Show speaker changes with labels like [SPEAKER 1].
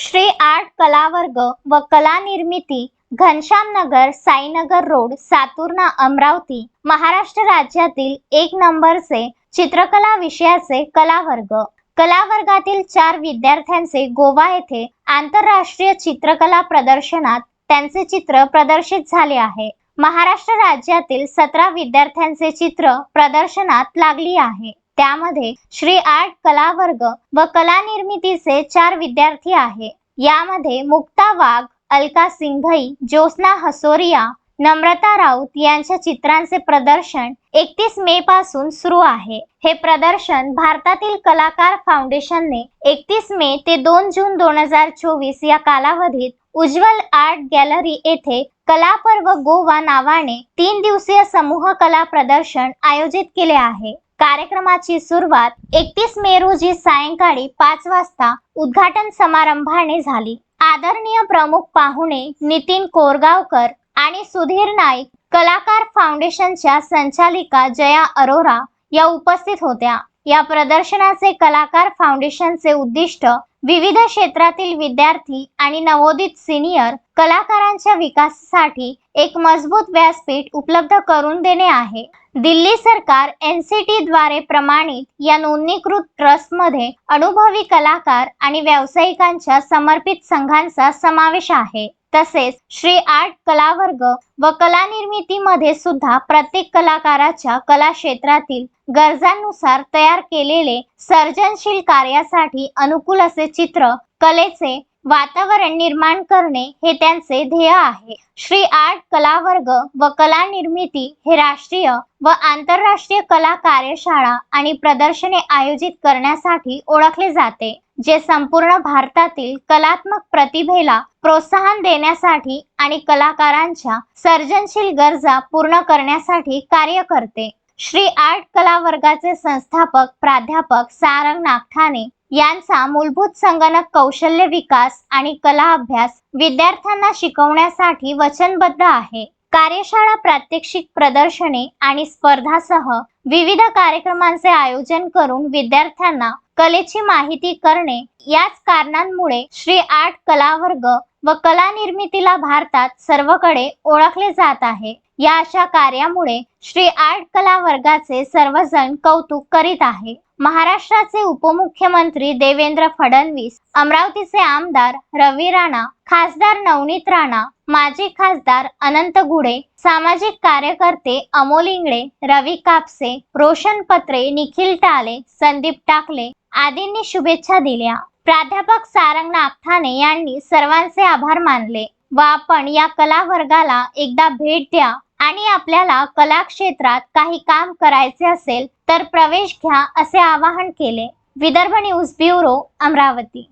[SPEAKER 1] Shri art कलावर्ग व कला निर्मिती घनश्याम नगर साईनगर रोड सातुर्णा अमरावती महाराष्ट्र राज्यातील एक नंबरचे चित्रकला विषयाचे कलावर्ग. कलावर्गातील कला वर्गातील चार विद्यार्थ्यांचे गोवा येथे आंतरराष्ट्रीय चित्रकला प्रदर्शनात त्यांचे चित्र प्रदर्शित झाले आहे. महाराष्ट्र राज्यातील सतरा विद्यार्थ्यांचे चित्र प्रदर्शनात लागली आहे. त्यामध्ये श्री आर्ट कला वर्ग व कला निर्मितीचे चार विद्यार्थी आहे. यामध्ये मुक्ता वाघ अलका सिंघई ज्योत्ना हसोरिया नम्रता राऊत यांच्या चित्रांचे प्रदर्शन एकतीस मे पासून सुरू आहे. हे प्रदर्शन भारतातील कलाकार फाउंडेशनने एकतीस मे ते दोन जून दोन हजार चोवीस या कालावधीत उज्ज्वल आर्ट गॅलरी येथे कला पर्व गोवा नावाने तीन दिवसीय समूह कला प्रदर्शन आयोजित केले आहे. कार्यक्रमाची सुरुवात एकतीस मे रोजी सायंकाळी पाच वाजता उद्घाटन समारंभाने झाली. आदरणीय प्रमुख पाहुणे नितीन कोरगावकर आणि सुधीर नाईक कलाकार फाउंडेशनच्या संचालिका जया अरोरा या उपस्थित होत्या. या प्रदर्शनाचे कलाकार फाउंडेशनचे उद्दिष्ट विविध क्षेत्रातील विद्यार्थी आणि नवोदित सिनियर कलाकारांच्या विकासासाठी एक मजबूत व्यासपीठ उपलब्ध करून देणे आहे. दिल्ली सरकार एन सी टीद्वारे प्रमाणित या नोंदणीकृत ट्रस्टमध्ये अनुभवी कलाकार आणि व्यावसायिकांच्या समर्पित संघांचा समावेश आहे. तसेच श्री आर्ट कलावर्ग व कला निर्मितीमध्ये सुद्धा प्रत्येक कलाकाराच्या कला क्षेत्रातील गरजांनुसार तयार केलेले सर्जनशील कार्यासाठी अनुकूल असे चित्र कलेचे वातावरण निर्माण करणे हे त्यांचे ध्येय आहे. श्री आर्ट कला वर्ग व कला निर्मिती हे राष्ट्रीय व आंतरराष्ट्रीय कला कार्यशाळा आणि प्रदर्शने आयोजित करण्यासाठी ओळखले जाते जे संपूर्ण भारतातील कलात्मक प्रतिभेला प्रोत्साहन देण्यासाठी आणि कलाकारांच्या सर्जनशील गरजा पूर्ण करण्यासाठी कार्य करते. श्री आर्ट कला वर्गाचे संस्थापक प्राध्यापक सारंग नागठाणे यांचा मूलभूत संगणक कौशल्य विकास आणि कला अभ्यास विद्यार्थ्यांना शिकवण्यासाठी वचनबद्ध आहे. कार्यशाळा प्रात्यक्षिक प्रदर्शने आणि स्पर्धासह विविध कार्यक्रमांचे आयोजन करून विद्यार्थ्यांना कलेची माहिती करणे याच कारणांमुळे श्री आर्ट कलावर्ग व कला निर्मितीला भारतात सर्वकडे ओळखले जात आहे. या अशा कार्यामुळे श्री आर्ट कला वर्गाचे सर्वजण कौतुक करीत आहे. महाराष्ट्राचे उपमुख्यमंत्री देवेंद्र फडणवीस अमरावतीचे आमदार रवी राणा खासदार नवनीत राणा माजी खासदार अनंत घुडे सामाजिक कार्यकर्ते अमोल इंगळे रवी कापसे रोशन पत्रे निखिल टाले संदीप टाकले आदींनी शुभेच्छा दिल्या. प्राध्यापक सारंग नागठाणे यांनी सर्वांचे आभार मानले. व आपण या कला वर्गाला एकदा भेट द्या. आणि आपल्याला कला क्षेत्रात काही काम करायचे असेल तर प्रवेश घ्या असे आवाहन केले. Vidarbha news bureau Amravati.